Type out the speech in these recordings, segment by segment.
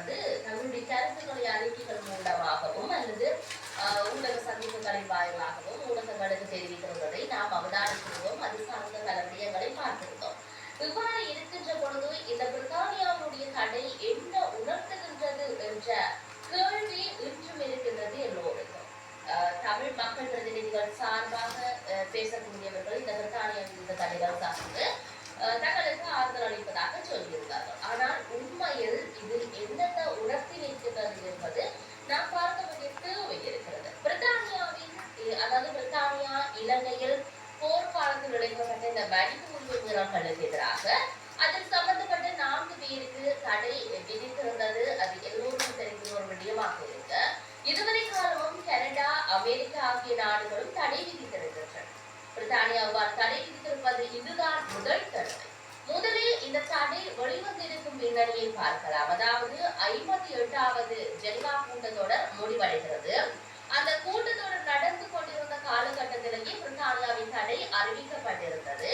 வந்து தங்களுடைய கருத்துக்களை அறிக்கைகள் மூலமாகவும் அல்லது ஆஹ், ஊடக சந்திப்புகளின் வாயிலாகவும் ஊடகங்களுக்கு தெரிவித்திருந்ததை நாம் அவதானித்திருந்தோம் அது சார்ந்த பல விடயங்களை பார்த்திருந்தோம். இவ்வாறு இருக்கின்ற பொழுது இந்த பிரித்தானியாவுடைய தடை என்ன உணர்த்துகின்றது என்ற கேள்வி இன்றும் இருக்கின்றது எல்லோருக்கும். ஆஹ், தமிழ் மக்கள் பிரதிநிதிகள் சார்பாக பேசக்கூடியவர்கள் இந்த பிரித்தானியா இந்த தடைகள் சார்ந்து ஆஹ், தங்களுக்கு ஆறுதல் அளிப்பதாக சொல்லியிருந்தார்கள். ஆனால் உரிமை எதிராக அதில் சம்பந்தப்பட்ட நான்கு பேருக்கு தடை விதித்திருந்தது அது எல்லோருக்கும் தெரிந்த ஒரு விடயமாக இருக்கு இதுவரை காலமும் கனடா அமெரிக்கா ஆகிய நாடுகளும் தடை விதித்திருக்கின்றன. பிரித்தானியா அவ்வாறு தடை விதித்திருப்பது இதுதான் முதல் தடவை. முதலில் இந்த தடை வெளிவந்திருக்கும் பின்னணியை பார்க்கலாம். அதாவது ஐம்பத்தி எட்டாவது ஜெனிவா கூட்டத்தொடர் முடிவடைகிறது. அந்த கூட்டத்தொடர் நடந்து கொண்டிருந்த காலகட்டத்திலேயே பிரித்தானியாவின் தடை அறிவிக்கப்பட்டிருந்தது.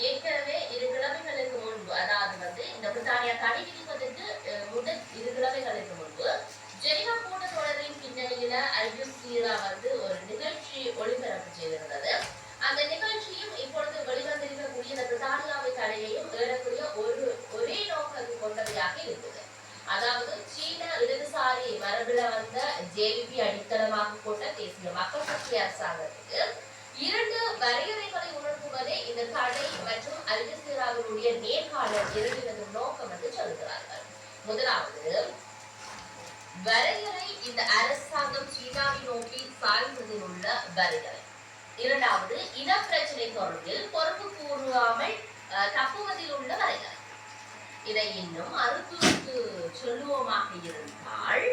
ஏற்கனவே இரு கிழமைகளுக்கு முன்பு அதாவது வந்து இந்த பிரித்தானியா தடை விதிப்பதற்கு முதல் இரு கிழமைகளுக்கு முன்பு ஜெனிவா கூட்டத்தொடரின் பின்னணியில அல் சீரா வந்து ஒரு நிகழ்ச்சி ஒளிபரப்பு செய்திருந்தது. அந்த நிகழ்ச்சியும் இப்பொழுது வெளிவந்திருக்கக்கூடிய இந்த பிரித்தானியாவை தடையையும் ஏறக்கூடிய ஒரு ஒரே நோக்கம் கொண்டவையாக இருக்குது அதாவது சீன இடதுசாரி மரபுல வந்த ஜேபி அடித்தளமாக கொண்ட தேசிய மக்கள் சக்தி அரசாங்கத்துக்கு இரண்டு வரையறை கதை மற்றும் அல் ஜசீராவினுடைய நேர்காணல் இரண்டினதும் நோக்கம் என்று சொல்கிறார்கள். முதலாவது வரையறை இந்த அரசாங்கம் சீனாவை நோக்கி சாய்ந்ததில் உள்ள வரையறை. இரண்டாவது இன பிரச்சனை தொடர்பில் பொறுப்பு கூறாமல் தப்புவதில் உள்ள வரையறை. இதை இன்னும் அறுத்துக்கு சொல்லுவோமாக இருந்தால்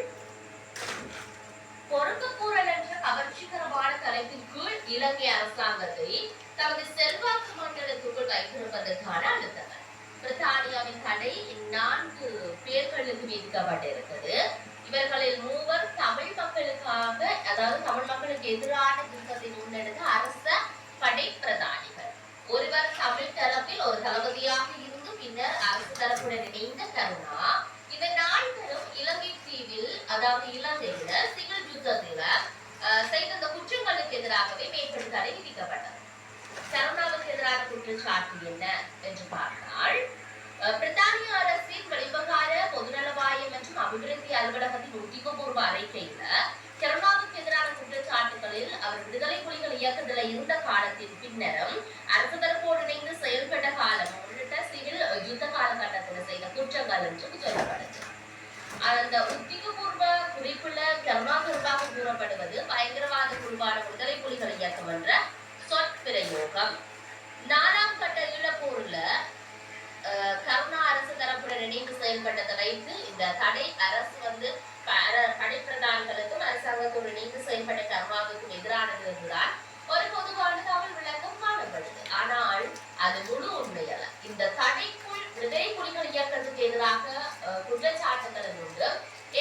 பொறுப்புக்கூறல் என்ற கவர்ச்சிகரமான தலைப்பின் கீழ் இலங்கை அரசாங்கத்தை தமது செல்வாக்கு மண்டலத்துக்குள் வைத்திருப்பதற்கான அழுத்தங்கள். பிரித்தானியாவின் தடை நான்கு பேர்களுக்கு விதிக்கப்பட்டிருக்கிறது இவர்களில் மூவர் தமிழ் மக்களுக்காக அதாவது தமிழ் மக்களுக்கு எதிரான யுத்தத்தை முன்னெடுத்த அரச படை பிரதானிகள். ஒருவர் தமிழ் தரப்பில் ஒரு தளபதியாக இருந்து பின்னர் அரசு தரப்புடன் இணைந்த கருணா. இந்த நால்வரும் இலங்கை தீவில் அதாவது இலங்கையில சிவில் யுத்தத்தில அஹ், செய்த இந்த குற்றங்களுக்கு எதிராகவே மேற்படி தடை விதிக்கப்பட்டது சரவணாவுக்கு எதிரான குற்றச்சாட்டு என்ன என்று பார்த்தால் பிரித்தானிய அரசின் வெளிவகார பொதுநலவாயம் மற்றும் அபிவிருத்தி அலுவலகத்தின் உத்தியோகபூர்வ அறிக்கையில சரவணாவுக்கு எதிரான குற்றச்சாட்டுகளில் அவர் விடுதலை புலிகள் இயக்கத்தில் இருந்த காலத்தின் பின்னரும் அரசு தரப்போடு இணைந்து செயல்பட்ட காலம் உள்ளிட்ட சிவில் யுத்த காலகட்டத்தில் செய்த குற்றங்கள் என்று சொல்லப்படுது. அந்த உத்தியோகபூர்வ குறிப்புள்ள கருணா கூறப்படுவது பயங்கரவாத குழுவான விடுதலை புலிகள் இயக்கம் என்ற சொற்பிரயோகம். நாலாம் கட்ட ஈழப்போர்ல அஹ், கருணா அரசு தரப்புடன் இணைந்து செயல்பட்டதை வைத்து இந்த தடை அரசு வந்து ப- அர- படைப்பிரதான்களுக்கும் அரசாங்கத்தோடு இணைந்து செயல்பட்ட கர்மாவுக்கும் எதிரானது என்றுதான் ஒரு பொதுவான தமிழ் விளக்கம் காணப்படுது. ஆனால் அது முழு உண்மையல்ல. இந்த தடைக்குள் விடுதலை புலிகள் இயக்கத்துக்கு எதிராக குற்றச்சாட்டுகள் உண்டு.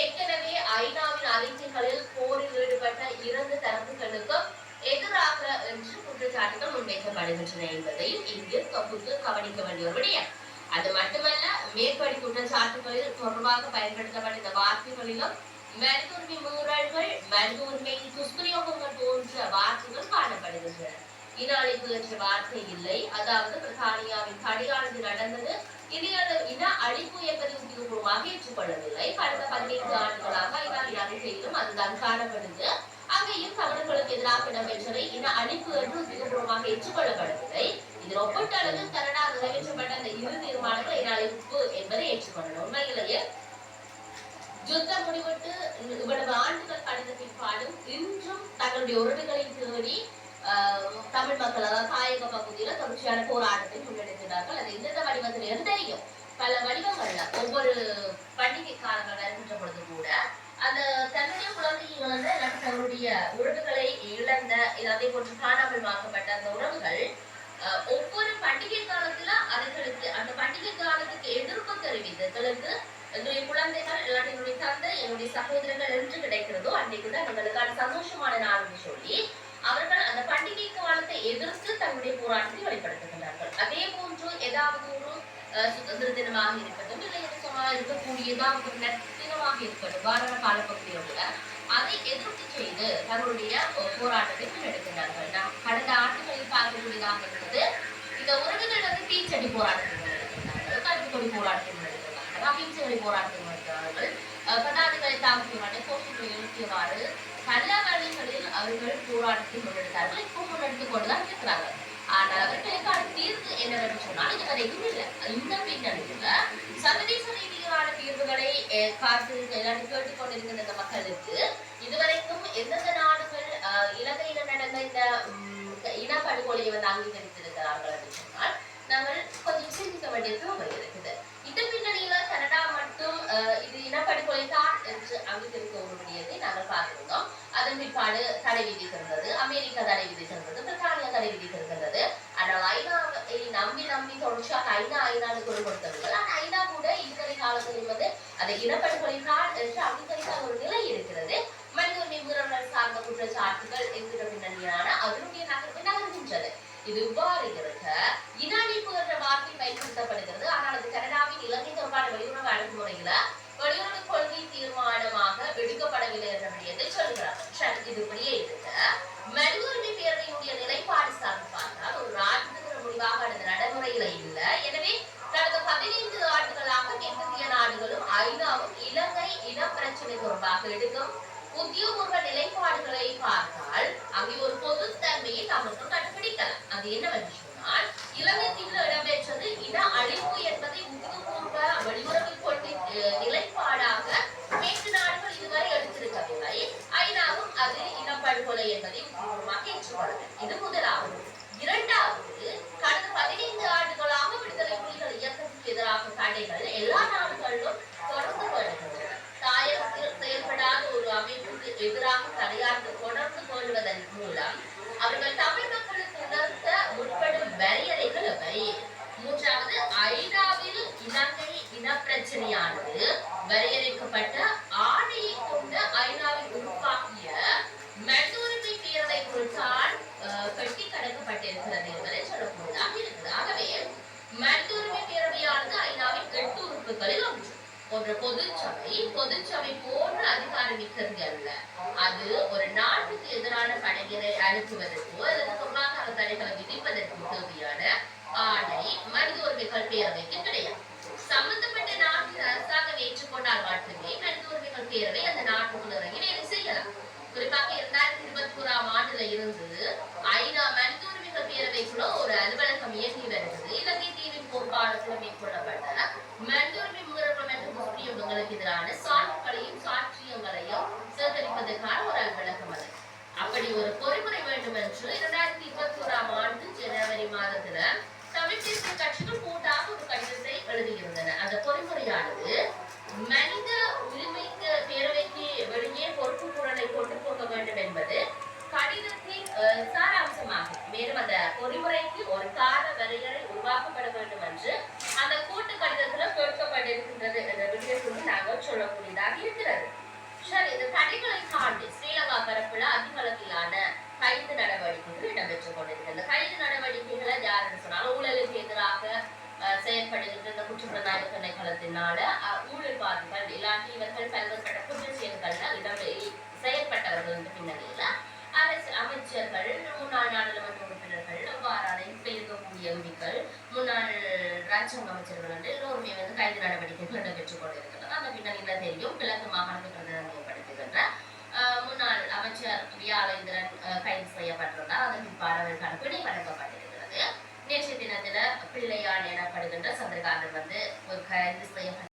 ஏற்கனவே ஐநாவின் அறிக்கைகளில் போரில் ஈடுபட்ட இரண்டு தரப்புகளுக்கும் எதிராக என்று குற்றச்சாட்டுகள் முன்வைக்கப்படுகின்றன என்பதையும் இங்கு தொகுத்து கவனிக்க வேண்டிய ஒரு விடயம். அது மட்டுமல்ல மேற்படி குற்றச்சாட்டுகளில் தொடர்பாக பயன்படுத்தப்பட்ட இந்த வார்த்தைகளிலும் மனித உரிமை மீறல்கள் மனித துஷ்பிரயோகங்கள் போன்ற வார்த்தைகள் காணப்படுகின்றன இன அழிப்பு என்ற வார்த்தை இல்லை அதாவது பிரித்தானியாவின் கடையானது நடந்தது இன இன அழிப்பு என்பதை உத்தியோகபூர்வமாக ஏற்றுக்கொள்ளவில்லை கடந்த பதினைந்து ஆண்டுகளாக ஐநாவின் அறிக்கையிலும் அதுதான் காணப்படுது அங்கேயும் தமிழர்களுக்கு எதிராக இடம்பெற்றதை இன அழிப்பு என்று உத்தியோகபூர்வமாக ஏற்றுக்கொள்ளப்படவில்லை இதில் ஒப்பீட்டளவில் கனடா நிறைவேற்றப்பட்ட அந்த இரு தீர்மானங்கள் இன அழிப்பு என்பதை ஏற்றுக்கொள்ளணும் உண்மையிலேயே யுத்தம் முடிவிட்டு இவ்வளவு ஆண்டுகள் கடந்த பிற்பாடும் இன்றும் தங்களுடைய உறவுகளை தேடி ஆஹ், தமிழ் மக்கள் அதாவது தாயக பகுதியில தொடர்ச்சியான போராட்டத்தை முன்னெடுக்கிறார்கள். அது எந்தெந்த வடிவத்தில் இருந்து தெரியும். பல வடிவங்கள்ல ஒவ்வொரு பண்டிகை காலங்கள் வருகின்ற பொழுது கூட அந்த தன்னுடைய குழந்தையை வந்து தங்களுடைய உறவுகளை இழந்த இது அதே போன்று காணாமல் வாக்கப்பட்ட அந்த உறவுகள் ஆஹ், ஒவ்வொரு பண்டிகை காலத்துல அதுகளுக்கு அந்த பண்டிகை காலத்துக்கு எதிர்ப்பு தெரிவித்தர்களுக்கு என்னுடைய குழந்தைகள் இல்லாட்டி என்னுடைய தந்தை என்னுடைய சகோதரர்கள் என்று கிடைக்கிறதோ அன்றைக்கு தான் சந்தோஷமான நாள்னு சொல்லி அவர்கள் அந்த பண்டிகை காலத்தை எதிர்த்து தங்களுடைய போராட்டத்தை வெளிப்படுத்துகின்றார்கள் அதே போன்று ஏதாவது ஒரு சுதந்திர தினமாக இருக்கட்டும் இல்லை சுமார் இருக்கக்கூடிய ஏதாவது ஒரு நத்தினமாக இருக்கட்டும் வாரண காலப்பகுதியோட அதை எதிர்த்து செய்து தங்களுடைய போராட்டத்தை முன்னெடுக்கிறார்கள் நாம் கடந்த ஆண்டுகளில் பார்க்கக்கூடியதாக இருந்தது இந்த உறவுகள் வந்து தீச்சடி போராட்டத்தை முன்னெடுக்கிறார்கள் கருப்பு போராட்டத்தை முன்னெடுக்கிறார்கள் அகிம்சை போராட்டம் நடத்தினார்கள். அஹ், பதாதைகளை தாக்குகிறார்கள் கோஷங்களை எழுப்பியவாறு பல வழிகளில் அவர்கள் போராட்டத்தை முன்னெடுத்தார்கள். இப்போ முன்னெடுத்துக் கொண்டுதான் இருக்கிறார்கள். ஆனால் அவர்களுக்கான தீர்வு என்னவென்று சொன்னால் இதுவரைக்கும் இல்லை. இந்த பின்னணியில் சர்வதேச ரீதியிலான தீர்வுகளை அஹ், காத்து எல்லாரும் இந்த மக்களுக்கு இதுவரைக்கும் எந்தெந்த நாடுகள் அஹ், இலங்கையில நடந்த இந்த உம், இனப்படுகொலையை வந்து அங்கீகரித்திருக்கிறார்கள் அப்படின்னு சொன்னால் நாங்கள் கொஞ்சம் சிந்திக்க வேண்டிய தேவை இருக்குது. இதன் பின்னணியில கனடா மட்டும் இது இனப்படுகொலை தான் என்று அங்கீகரிக்க ஒரு நாங்கள் பார்த்திருந்தோம். அதன் பிற்பாடு தடை விதித்திருந்தது. அமெரிக்கா தடை விதித்திருந்தது. பிரித்தானியா தடை விதித்திருந்தது. ஆனால் ஐநாவை நம்பி நம்பி தொடர்ச்சியாக ஐநா ஐநாடு குரல் கொடுத்தவர்கள். ஆனால் ஐநா கூட இதுவரை காலத்தில் வந்து அதை இனப்படுகொலை தான் என்று அங்கீகரிக்காத ஒரு நிலை இருக்கிறது. அது என்னவென்று சொன்னால் இலங்கை தீவில் இடம்பெற்றது இன அழிவு என்பதை உத்தியோகபூர்வ வெளியுறவு கொள்கை நிலைப்பாடாக மேற்கு நாடுகள் இதுவரை எடுத்திருக்கவில்லை. ஐநாவும் அது இனப்படுகொலை என்பதை உத்தியோகமாக ஏற்றுக்கொள்ளவில்லை. இது முதலாவது. இரண்டாவது கடந்த பதினைந்து ஆண்டுகளாக விடுதலை புலிகள் இயக்கத்துக்கு எதிராக தடைகள் எல்லா நாடுகளிலும் தொடர்ந்து வருகின்றன தாயகத்தில் செயல்படாத ஒரு அமைப்புக்கு எதிராக தடையாக தொடர்ந்து கொள்வதன் மூலம் அவர்கள் தமிழ் மக்களுக்கு உணர்த்த முற்படும் வரையறைகள் அவை மூன்றாவது ஐநாவில் இலங்கை இனப்பிரச்சனையானது வரையறுக்கப்பட்ட ஆணையை கொண்ட ஐநாவில் உருவாக்கிய மனித உரிமை பேரவைக்குள்தான் கட்டி கடக்கப்பட்டிருக்கிறது என்பதை சொல்லக்கூடியதாக இருக்குது. ஆகவே மனித உரிமை பேரவையானது ஐநாவின் எட்டு உறுப்புகளில் ஒன்று. போன்ற பொதுச்சபை பொதுச்சபை போன்ற அதிகாரம் மிக்கது அல்ல. அது ஒரு நாட்டுக்கு எதிரான படைகளை அனுப்புவதற்கோ அல்லது பொருளாதார தடைகளை விதிப்பதற்கோ தேவையான ஆணை மனித உரிமைகள் பேரவைக்கு கிடையாது. சம்பந்தப்பட்ட நாட்டின் அரசாங்கம் ஏற்றுக்கொண்டால் மட்டுமே மனித உரிமைகள் பேரவை அந்த நாட்டுக்குள் இறங்கி வேலை செய்யலாம். குறிப்பாக இரண்டாயிரத்தி இருபத்தி ஓராம் ஆண்டுல இருந்து ஐநா மனித உரிமைகள் பேரவைக்குள்ள ஒரு அலுவலகம் இயங்கி வருகிறது. இலங்கை தீவின் போர்க்காலத்தில் மேற்கொள்ளப்பட்ட மனித உரிமை மீறல்கள் மற்றும் முஸ்லிம்களுக்கு எதிரான சாட்சிகளையும் சாட்சியங்களையும் சேகரிப்பதற்கான ஒரு அலுவலகம் அது. அப்படி ஒரு பொறிமுறை வேண்டும் என்று இரண்டாயிரத்தி இருபத்தி ஓராம் ஆண்டு ஜனவரி மாதத்துல கட்சிகள் கூட்டாக ஒரு கடிதத்தை எழுதியிருந்தன அந்த பொறிமுறையானது மனித உரிமைக்கு பேரவைக்கு வெளியே பொறுப்பு குரலை கொண்டு போக வேண்டும் என்பது கடிதத்தின் சாராம்சமாகும். மேலும் அந்த பொறிமுறைக்கு ஒரு கால வரையறை உருவாக்கப்பட வேண்டும் என்று அந்த கூட்டு கடிதத்துல கேட்கப்பட்டிருக்கின்றது என்ற விடயத்தை நாங்கள் சொல்லக்கூடியதாக இருக்கிறது. சரி இந்த தடைகளை தாண்டி ஸ்ரீலங்கா பரப்புல அதிகளவிலான கைது நடவடிக்கைகள் இடம்பெற்றுக் கொண்டிருக்கிறது கைது நடவடிக்கைகளை யாருன்னு சொன்னாலும் இந்த திணைக்களத்தினால அஹ், இல்லாட்டி இவர்கள் குற்ற செயல்கள்ல இடம் என்ற பின்னணியில அரசு அமைச்சர்கள் முன்னாள் நாடாளுமன்ற உறுப்பினர்கள் அவ்வாறான இப்ப இருக்கக்கூடிய எம்பிக்கள் முன்னாள் ராஜ்யங்க அமைச்சர்கள் எல்லோருமே வந்து கைது நடவடிக்கைகள் இடம்பெற்றுக் கொண்டிருக்கிறது அந்த பின்னணியில தெரியும் கிழக்கு மாகாணத்தை பிரதிநிதித்துவப்படுத்துகின்ற முன்னாள் அமைச்சர் வியாழேந்திரன் கைது செய்யப்பட்டிருந்தார் அதன் பிற்பாடு அவருக்கான பிணை வழங்கப்பட்டிருக்கிறது. நேற்றைய தினத்துல பிள்ளையான் எனப்படுகின்ற சந்திரகாந்தன் வந்து ஒரு கைது செய்யப்பட்ட